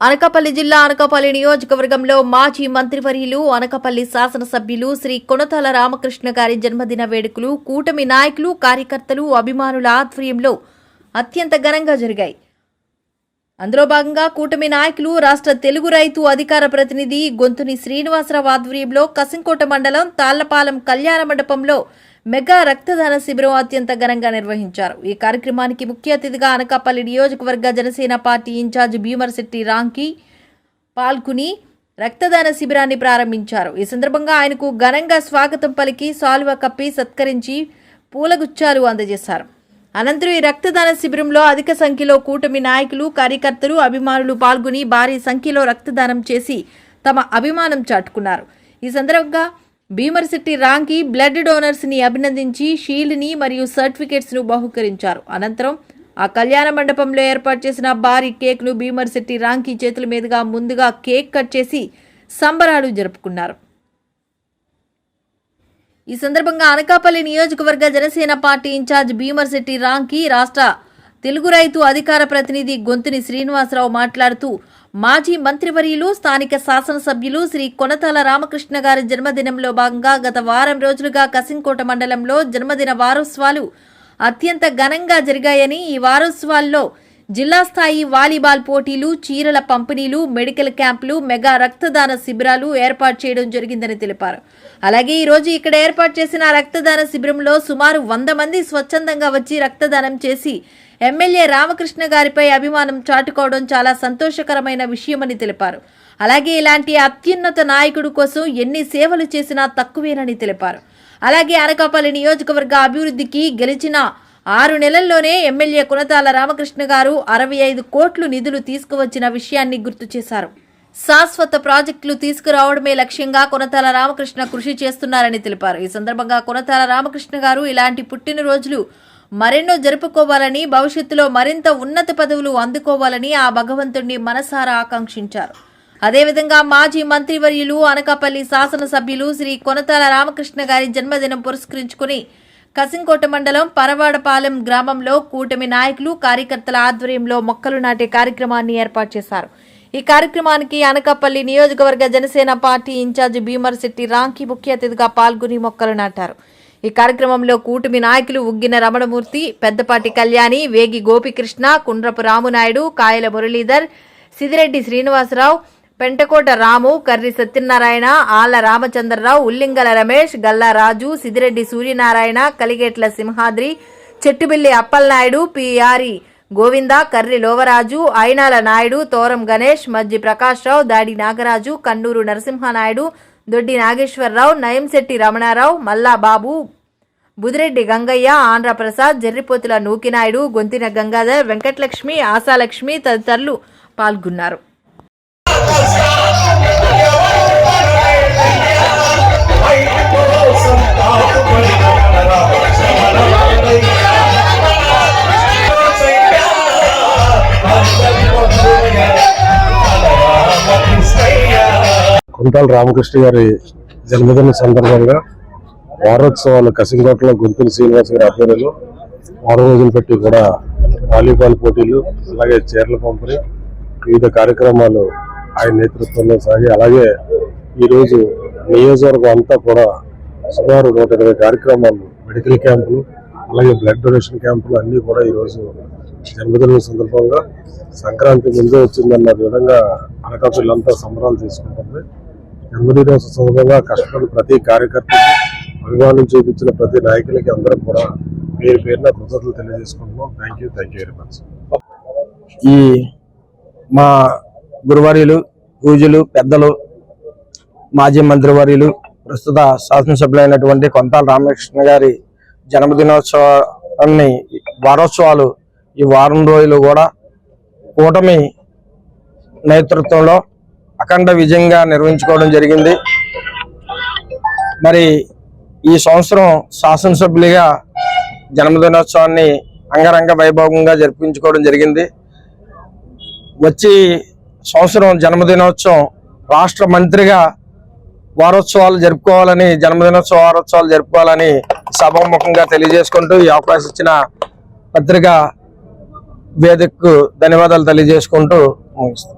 అనకాపల్లి జిల్లా అనకాపల్లి నియోజకవర్గంలో మాజీ మంత్రివర్యులు అనకాపల్లి శాసనసభ్యులు శ్రీ కొనతాల రామకృష్ణ గారి జన్మదిన వేడుకలు కూటమి నాయకులు కార్యకర్తలు అభిమానుల ఆధ్వర్యంలో అత్యంత ఘనంగా జరిగాయి. అందులో భాగంగా కూటమి నాయకులు రాష్ట్ర తెలుగు రైతు అధికార ప్రతినిధి గొంతుని శ్రీనివాసరావు ఆధ్వర్యంలో కసింకోట మండలం తాళ్ళపాలెం కళ్యాణ మండపంలో మెగా రక్తదాన శిబిరం అత్యంత ఘనంగా నిర్వహించారు. ఈ కార్యక్రమానికి ముఖ్య అతిథిగా అనకాపల్లి నియోజకవర్గ జనసేన పార్టీ ఇన్ఛార్జ్ భీమర్శెట్టి రాంకి పాల్గొని రక్తదాన శిబిరాన్ని ప్రారంభించారు. ఈ సందర్భంగా ఆయనకు ఘనంగా స్వాగతం పలికి సాల్వ కప్పి సత్కరించి పూలగుచ్చాలు అందజేశారు. అనంతరం ఈ రక్తదాన శిబిరంలో అధిక సంఖ్యలో కూటమి నాయకులు కార్యకర్తలు అభిమానులు పాల్గొని భారీ సంఖ్యలో రక్తదానం చేసి తమ అభిమానం చాటుకున్నారు. ఈ సందర్భంగా భీమర్శెట్టి రాంకి బ్లడ్ డోనర్స్ని అభినందించి షీల్డ్ని మరియు సర్టిఫికేట్స్ను బహుకరించారు. అనంతరం ఆ కళ్యాణ మండపంలో ఏర్పాటు చేసిన భారీ కేక్ను భీమర్శెట్టి రాంకి చేతుల మీదుగా ముందుగా కేక్ కట్ చేసి సంబరాలు జరుపుకున్నారు. ఈ సందర్భంగా అనకాపల్లి నియోజకవర్గ జనసేన పార్టీ ఇన్ఛార్జ్ భీమర్శెట్టి రాంకి రాష్ట్ర తెలుగు రైతు అధికార ప్రతినిధి గొంతుని శ్రీనివాసరావు మాట్లాడుతూ మాజీ మంత్రివర్యులు స్థానిక శాసనసభ్యులు శ్రీ కొనతాల రామకృష్ణ గారి జన్మదినంలో భాగంగా గత వారం రోజులుగా కసింకోట మండలంలో జన్మదిన వారోత్సవాలు అత్యంత ఘనంగా జరిగాయని ఈ వారోత్సవాల్లో జిల్లా స్థాయి వాలీబాల్ పోటీలు చీరల పంపిణీలు మెడికల్ క్యాంపులు మెగా రక్తదాన శిబిరాలు ఏర్పాటు చేయడం జరిగిందని తెలిపారు. అలాగే ఈరోజు ఇక్కడ ఏర్పాటు చేసిన రక్తదాన శిబిరంలో సుమారు వంద మంది స్వచ్ఛందంగా వచ్చి రక్తదానం చేసి ఎమ్మెల్యే రామకృష్ణ గారిపై అభిమానం చాటుకోవడం చాలా సంతోషకరమైన విషయమని తెలిపారు. అలాగే ఇలాంటి అత్యున్నత నాయకుడు కోసం ఎన్ని సేవలు చేసినా తక్కువేనని తెలిపారు. అలాగే అనకాపల్లి నియోజకవర్గ అభివృద్ధికి గెలిచిన ఆరు నెలల్లోనే ఎమ్మెల్యే కునతాల రామకృష్ణ గారు అరవై ఐదు కోట్లు నిధులు తీసుకువచ్చిన విషయాన్ని గుర్తు చేశారు. శాశ్వత ప్రాజెక్టులు తీసుకురావడమే లక్ష్యంగా కొనతాల రామకృష్ణ కృషి చేస్తున్నారని తెలిపారు. ఈ సందర్భంగా కొనతాల రామకృష్ణ గారు ఇలాంటి పుట్టినరోజులు మరెన్నో జరుపుకోవాలని భవిష్యత్తులో మరింత ఉన్నత పదవులు అందుకోవాలని ఆ భగవంతుణ్ణి మనసారా ఆకాంక్షించారు. అదేవిధంగా మాజీ మంత్రివర్యులు అనకాపల్లి శాసనసభ్యులు శ్రీ కొనతాల రామకృష్ణ గారి జన్మదినం పురస్కరించుకుని కసింకోట మండలం పరవాడపాలెం గ్రామంలో కూటమి నాయకులు కార్యకర్తల ఆధ్వర్యంలో మొక్కలు నాటే కార్యక్రమాన్ని ఏర్పాటు చేశారు. ఈ కార్యక్రమానికి అనకాపల్లి నియోజకవర్గ జనసేన పార్టీ ఇన్ఛార్జి భీమర్శెట్టి రాంకి ముఖ్య అతిథిగా పాల్గొని మొక్కలు నాటారు. ఈ కార్యక్రమంలో కూటమి నాయకులు ఉగ్గిన రమణమూర్తి పెద్దపాటి కళ్యాణి వేగి గోపికృష్ణ కుండ్రపు రామునాయుడు కాయల మురళీధర్ సిదిరెడ్డి శ్రీనివాసరావు పెంటకోట రాము కర్రి సత్యనారాయణ ఆళ్ళ రామచంద్రరావు ఉల్లింగల రమేష్ గల్లా రాజు సిదిరెడ్డి సూర్యనారాయణ కలిగేట్ల సింహాద్రి చెట్టుబిల్లి అప్పలనాయుడు పిఆరి గోవింద కర్రి లోవరాజు అయినాల నాయుడు తోరం గణేష్ మజ్జి ప్రకాశ్రావు దాడి నాగరాజు కన్నూరు నరసింహనాయుడు దొడ్డి నాగేశ్వరరావు నయంశెట్టి రమణారావు మల్లాబాబు బుదిరెడ్డి గంగయ్య ఆంధ్రప్రసాద్ జర్రిపోతుల నూకినాయుడు గొంతిన గంగాధర్ వెంకటలక్ష్మి ఆశాలక్ష్మి తదితరులు పాల్గొన్నారు. కుంటాల రామకృష్ణ గారి జన్మదిన సందర్భంగా వారోత్సవాలు కసింగోటలో గుంతూరు శ్రీనివాస్ గారి ఆధ్వర్యంలో వారం రోజులు పెట్టి కూడా వాలీబాల్ పోటీలు అలాగే చీరల పంపిణీ వివిధ కార్యక్రమాలు ఆయన నేతృత్వంలో సాగి అలాగే ఈరోజు నియోజకవర్గం అంతా కూడా సుమారు నూట ఇరవై కార్యక్రమాలు మెడికల్ క్యాంపులు అలాగే బ్లడ్ డొనేషన్ క్యాంపులు అన్నీ కూడా ఈరోజు జన్మదిన సందర్భంగా సంక్రాంతి ముందే వచ్చిందన్న విధంగా అనకాపల్లంతా సంబరాలు తీసుకుంటుంది జన్మదినోత్సవ సందర్భంగా కష్టపడిన ప్రతి కార్యకర్తకి అభిమానం చూపించిన ప్రతి నాయకులకి అందరూ కూడా పేరు పేరున కృతజ్ఞతలు తెలియజేసుకుంటున్నాం. Thank you thank you very much ఈ మా గురువర్యులు పూజలు పెద్దలు మాజీ మంత్రివర్యులు ప్రస్తుత శాసనసభ్యులైనటువంటి కొంతాల రామకృష్ణ గారి జన్మదినోత్సవాన్ని వారోత్సవాలు ఈ వారం రోజులు కూడా కూటమి నేతృత్వంలో అఖండ విజయంగా నిర్వహించుకోవడం జరిగింది. మరి ఈ సంవత్సరం శాసనసభ్యులుగా జన్మదినోత్సవాన్ని అంగరంగ వైభవంగా జరిపించుకోవడం జరిగింది. వచ్చి సంవత్సరం జన్మదినోత్సవం. రాష్ట్ర మంత్రిగా వారోత్సవాలు జరుపుకోవాలని జన్మదినోత్సవ వారోత్సవాలు జరుపుకోవాలని సభాముఖంగా తెలియజేసుకుంటూ ఈ అవకాశం ఇచ్చిన పత్రిక వేదికకు ధన్యవాదాలు తెలియజేసుకుంటూ ముగిస్తాను